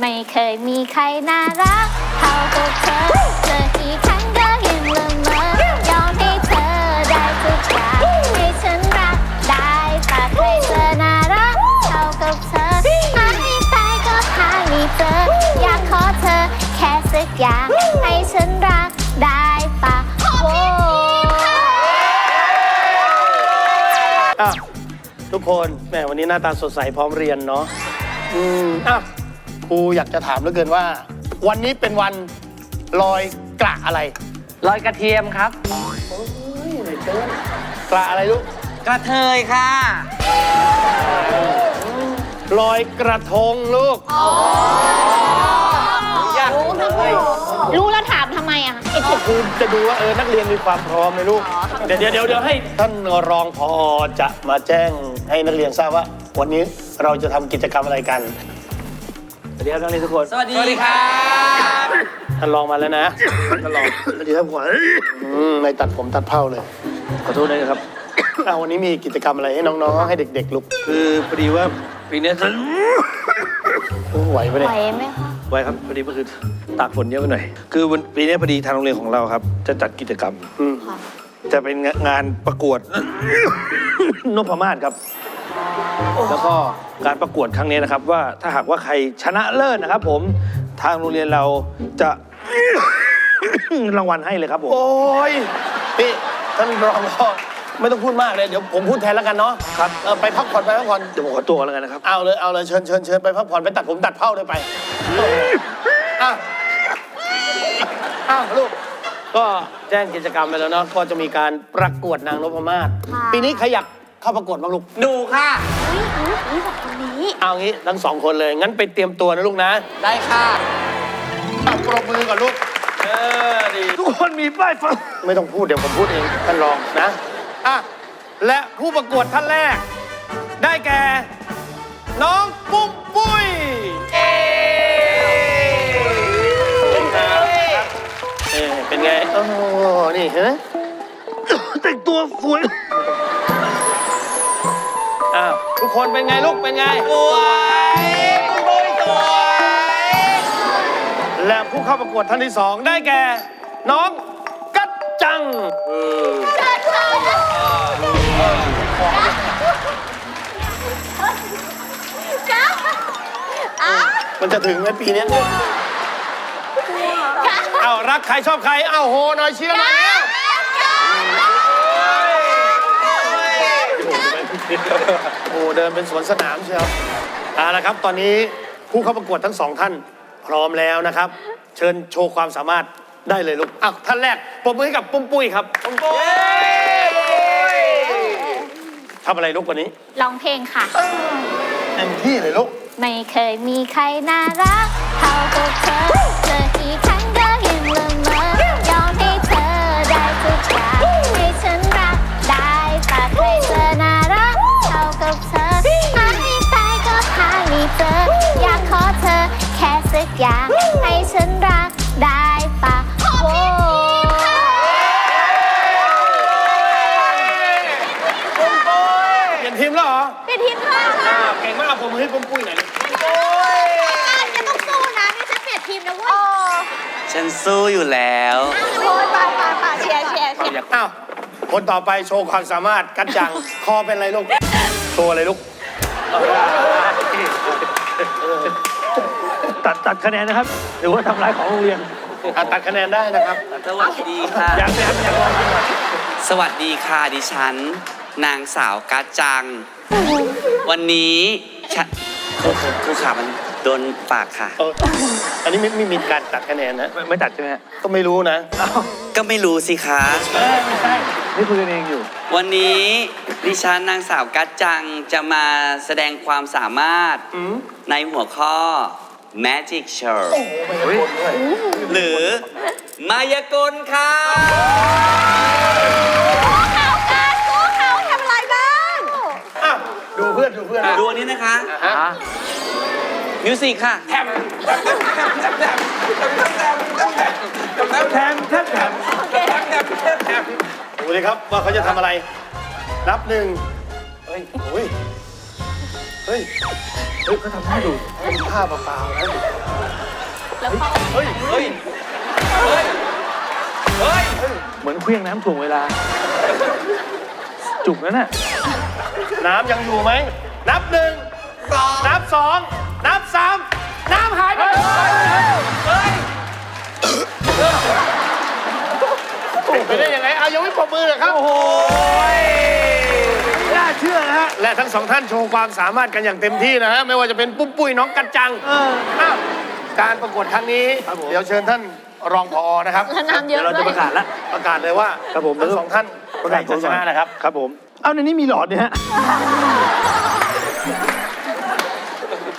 ไม่เคยมีใครน่ารักเท่ากับเธอเจอกี่ครั้งก็ยังละเมอยอมให้เธอได้ทุกอย่างให้ฉันรักได้ปากให้เธอน่ารักเท่ากับเธอหาให้ตายก็หาไม่เจออยากขอเธอแค่สักอย่างให้ฉันรักได้ปะโว้อะทุกคนแหมวันนี้หน้าตาสดใสพร้อมเรียนเนาะอืมอะ ครูอยากจะถามเหลือเกินว่า วันนี้เป็นวันลอยกระอะไร ลอยกระเทียมครับ กระอะไรลูกกระเทยค่ะ ลอยกระทงลูกอยากรู้แล้วถามทำไมอะครูจะดูว่าเออนักเรียนมีความพร้อมไหมลูกเดี๋ยวเดี๋ยวเดี๋ยวเดี๋ยวให้ท่านรองพอจะมาแจ้งให้นักเรียนทราบว่า วันนี้เราจะทำกิจกรรมอะไรกัน สวัสดีครับนักเรียนทุกคนสวัสดีครับท่านรองมาแล้วนะท่านรองสวัสดีครับขวัญอืมไม่ตัดผมตัดเผ้าเลย ขอโทษด้วยครับเอาวันนี้มีกิจกรรมอะไรให้น้องๆ ให้เด็กๆลุกคือพอดีว่าปีเนี้ยท่านโอ้ไหวปะไหเนี่วยไหมคะไว้ครับพอดีเมื่อคืนตากฝนเยอะไปหน่อย คือวันปีเนี้ยพอดีทางโรงเรียนของเราครับ จะจัดกิจกรรมอืมจะเป็นงานประกวดนพมาศครับ แล้วก็การประกวดครั้งนี้นะครับว่าถ้าหากว่าใครชนะเลิศนะครับ ผมทางโรงเรียนเราจะ รางวัลให้เลยครับผมโอ้ยนี่ท่านรองก็ไม่ต้องพูดมากเลย เดี๋ยวผมพูดแทนแล้วกันเนาะครับเออไปพักผ่อนไปพักผ่อน เดี๋ยวผมขอตัวแล้วกันนะครับ เอาเลยเอาเลยเชิญเชิญเชิญไปพักผ่อนไปตัดผมตัดเผ้าเลยไปอะอ้าวลูก ก็แจ้งกิจกรรมไปแล้วเนาะก็จะมีการประกวดนางนพมาศค่ะ ปีนี้ใครอยาก เข้าประกวดบ้างลูกดูค่ะ อุ้ยอุ้ยอุ้ยแบบคนนี้เอางี้ทั้งสองคนเลย งั้นไปเตรียมตัวนะลูกนะ ได้ค่ะเอาปรบมือก่อนลูก เออดี ทุกคนมีป้ายฟัง ไม่ต้องพูดเดี๋ยวผมพูดเองท่านรองนะ อะ และผู้ประกวดท่านแรก ได้แก่ น้องปุ้มปุ้ยเอ๊เป็นไง โอ้โหนี่เห็นไหม แต่งตัวสวยอ้าวทุกคนเป็นไงลูกเป็นไง สวยคุณโบยสวยและผู้เข้าประกวดท่านที่สองได้แก่ น้องกัจจังมันจะถึงไหมปีเนี้ยเอารักใครชอบใคร เอาโหหน่อยเชียร์หน่อยแล้ว โอ้เดินเป็นสวนสนามเชียวเอาละครับ ตอนนี้ผู้เข้าประกวดทั้งสองท่านพร้อมแล้วนะครับ เชิญโชว์ความสามารถได้เลยลูกอ้าวท่านแรกปรบมือให้กับปุ้มปุ้ยครับปุ้มปุ้ยทำอะไรลูกวันนี้ ร้องเพลงค่ะ เต็มที่เลยลูก ไม่เคยมีใครน่ารักเท่ากับเธอเจอกี่ครั้งก็ เหรอเป็นทีมค่ะอ่าเก่งมากผมให้ปุ้มปุ้ยหน่อยจะต้องสู้นะนี่ฉันเปลี่ยนทีมนะเว้ยฉันสู้อยู่แล้วโอ้ยปาปาปาเชียร์เชียร์เชียร์อ้าวคนต่อไปโชว์ความสามารถกัดจัง คอเป็นอะไรลูก โชว์อะไรลูก ตัดตัดคะแนนนะครับ หรือว่าทำลายของโรงเรียนอะตัดคะแนนได้นะครับ สวัสดีค่ะ อยากแซมอยากลองดูหน่อยสวัสดีค่ะดิฉัน นางสาวกัจจัง วันนี้ฉันครูครูขามันโดนปากค่ะ เอออันนี้ไม่ไม่มีการตัดคะแนนนะไม่ไม่ตัดใช่ไหมฮะก็ไม่รู้นะก็ไม่รู้สิคะไม่ใช่นี่คุยกันเองอยู่ วันนี้ดิฉันนางสาวกัจจังจะมาแสดงความสามารถอืมในหัวข้อ Magic Show หรือ มายากลค่ะ อนดูเพื่อนดูอันนี้นะคะฮะมิวสิกค่ะแทมแทมแทมดูเลยครับว่าเขาจะทำอะไร นับหนึ่งเฮ้ยโอ้ยเฮ้ยเฮ้ยเขาทำท่าดูเป็นผ้าเปล่าๆนะแล้วเขาเฮ้ยเฮ้ยเฮ้ยเฮ้ยเหมือนเครื่องน้ำถ่วงเวลา จุกนั่นน่ะ น้ำยังอยู่ไหม นับหนึ่งสองนับสองนับสามน้ำหายไปหมดเฮ้ยไปได้ยังไงเอายังไม่ปรบมือเลยครับ โอ้โหน่าเชื่อนะฮะ และทั้งสองท่านโชว์ความสามารถกันอย่างเต็มที่นะฮะ ไม่ว่าจะเป็นปุ้มปุ้ยน้องกัจจังเอออ้าวการประกวดครั้งนี้ครับผมเดี๋ยวเชิญท่านรองพอนะครับแล้วน้ำเยเดี๋ยอะวเราด้จะวยประกาศแล้วประกาศเลยว่าครับผมทั้งสองท่านประกาศผใครลจะชก่อนนะนะครับ ครับผม เอาในนี้มีหลอดเนี่ยฮะ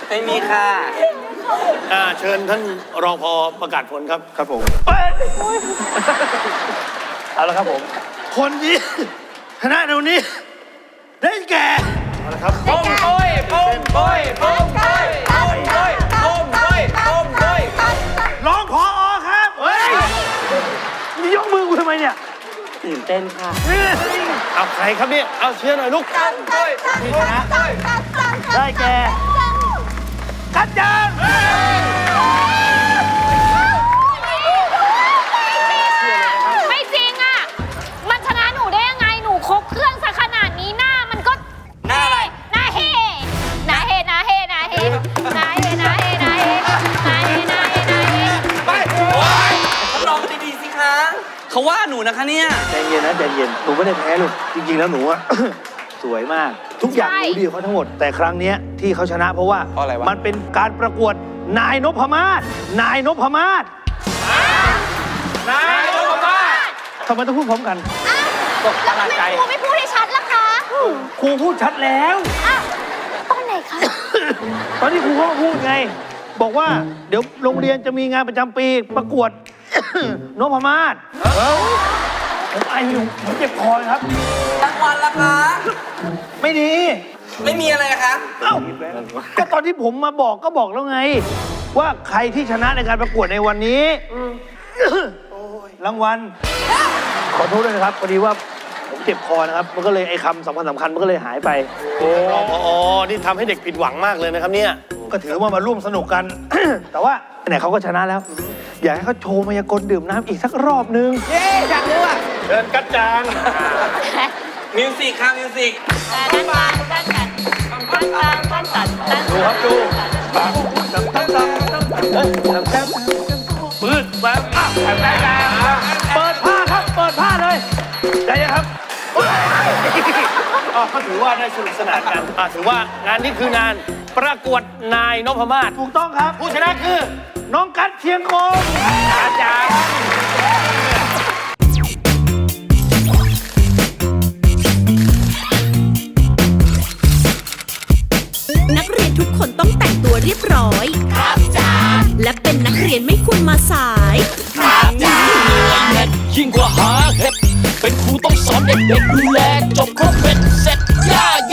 ไม่มีค่ะ อ่าเชิญท่านรองพอประกาศผลครับครับผมเอาละครับผม คนที่ชนะในวันนี้ ได้แก่เอาละครับ ปุ้มปุ้ยปุ้มปุ้ยปุ้มปุ้ยปุ้มปุ้ยปุ้มปุ้ยปุ้มปุ้ยร้องพอครับ เฮ้ยนี่ยกมือกูทำไมเนี่ย ตื่นเต้นค่ะ เอาใครครับเนี่ย เอาเชียร์หน่อยลูกปุ้ยที่ชนะได้แก่กัจจัง เขาว่าหนูนะคะเนี่ย ใจเย็นนะใจเย็นหนูไม่ได้แพ้ลูกจริง ๆ แล้วหนูอะ สวยมาก ทุกอย่างหนูดีกว่าเขาทั้งหมด แต่ครั้งเนี้ยที่เขาชนะเพราะว่าเพราะอะไรวะ มันเป็นการประกวดนายนพมาศนายนพมาศนายโอมาทำไมต้องพูดพร้อมกันแล้วทำไมครูไม่พูดให้ชัดล่ะคะครูพูดชัดแล้วอะตอนไหนคะ ตอนที่ครูเขามาพูดไง บอกว่าเดี๋ยวโรงเรียนจะมีงานประจำปีประกวด นพมาศ ผมไออยู่ผมเจ็บคอครับรางวัลละคะ ไม่ดี ไม่มีอะไรนะคะ เอ้าก็ตอนที่ผมมาบอกก็บอกแล้วไง ว่าใครที่ชนะในการประกวดในวันนี้รางวัลขอโทษด้วยนะครับพอดีว่าผมเจ็บคอนะครับ มันก็เลยไอ้คำสำคัญสำคัญมันก็เลยหายไปรองพอนี่ทำให้เด็กผิดหวังมากเลยนะครับเนี่ย ก็ถือว่ามาร่วมสนุกกัน แต่ว่าไหนเขาก็ชนะแล้ว อยากให้เขาโชว์มายากลดื่มน้ำอีกสักรอบนึง เย้จัากรู้อะเดินกัดจางมิวสิกครับมิวสิกตั้นตาตั้นตันตั้นตาตั้นตันตั้ดูครับดูตั้นตั้นตั้งตั้ตั้งตั้ตั้งปืนแหวนอะแหวนแหวนเปิดผ้าครับเปิดผ้าเลยได้ยังครับก็ถือว่าได้สนุกสนานกันถือว่างานนี้คืองานประกวดนายนพมาศถูกต้องครับ ผู้ชนะคือ น้องกัดเชียงคงอาจารย์นักเรียนทุกคนต้องแต่งตัวเรียบร้อย ครับจ้าและเป็นนักเรียนไม่ควรมาสายยิ่งกว่าหาเห็ดเป็นครูต้องสอนเด็กๆดูแลจบครบเป็น